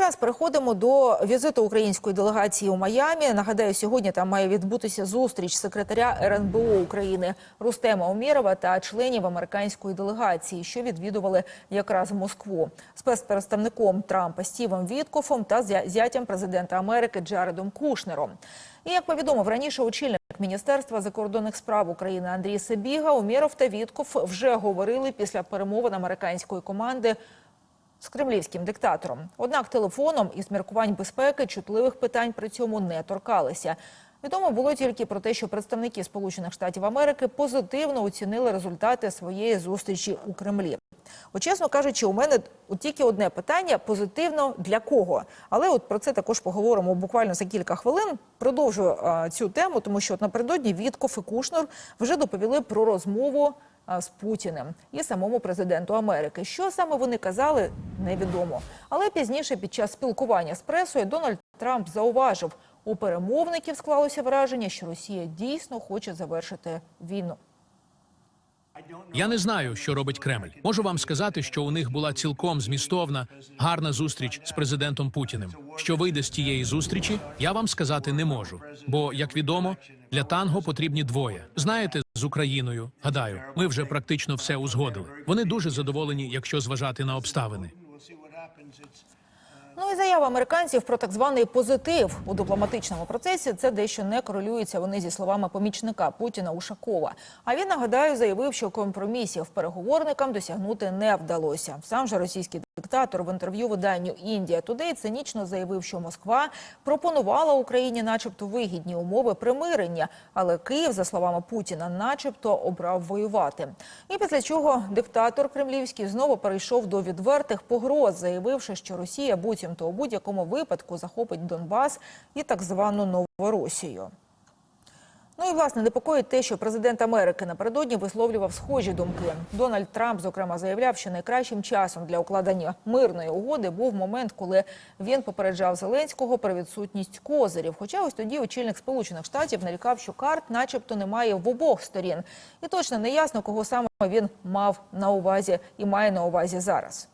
якраз переходимо до візиту української делегації у Майамі. Нагадаю, сьогодні там має відбутися зустріч секретаря РНБО України Рустема Омєрова та членів американської делегації, що відвідували якраз Москву спецпредставником Трампа Стівом Віткофом та зятям президента Америки Джаредом Кушнером. І як повідомив раніше очільник Міністерства закордонних справ України Андрій Сабіга, Омєров та Віткоф вже говорили після перемовин американської команди з кремлівським диктатором. Однак телефоном із міркувань безпеки чутливих питань при цьому не торкалися. Відомо було тільки про те, що представники Сполучених Штатів Америки позитивно оцінили результати своєї зустрічі у Кремлі. От, чесно кажучи, у мене тільки одне питання: позитивно для кого? Але от про це також поговоримо буквально за кілька хвилин. Продовжую цю тему, тому що от напередодні Віткоф і Кушнер вже доповіли про розмову з Путіним і самому президенту Америки. Що саме вони казали, невідомо. Але пізніше, під час спілкування з пресою, Дональд Трамп зауважив, у перемовників склалося враження, що Росія дійсно хоче завершити війну. Я не знаю, що робить Кремль. Можу вам сказати, що у них була цілком змістовна, гарна зустріч з президентом Путіним. Що вийде з тієї зустрічі, я вам сказати не можу. Бо, як відомо, для танго потрібні двоє. Знаєте, з Україною, гадаю, ми вже практично все узгодили. Вони дуже задоволені, якщо зважати на обставини. Ну і заява американців про так званий позитив у дипломатичному процесі це дещо не корелюється вони зі словами помічника Путіна Ушакова. А він нагадаю заявив, що компромісів переговорникам досягнути не вдалося. Сам же російський диктатор в інтерв'ю виданню Індія Тудей цинічно заявив, що Москва пропонувала Україні, начебто, вигідні умови примирення, але Київ, за словами Путіна, начебто обрав воювати. І після чого диктатор кремлівський знову перейшов до відвертих погроз, заявивши, що Росія буцімто у будь-якому випадку захопить Донбас і так звану Новоросію. Ну і власне непокоїть те, що президент Америки напередодні висловлював схожі думки. Дональд Трамп, зокрема, заявляв, що найкращим часом для укладення мирної угоди був момент, коли він попереджав Зеленського про відсутність козирів. Хоча ось тоді очільник Сполучених Штатів нарікав, що карт, начебто, немає в обох сторін, і точно не ясно, кого саме він мав на увазі і має на увазі зараз.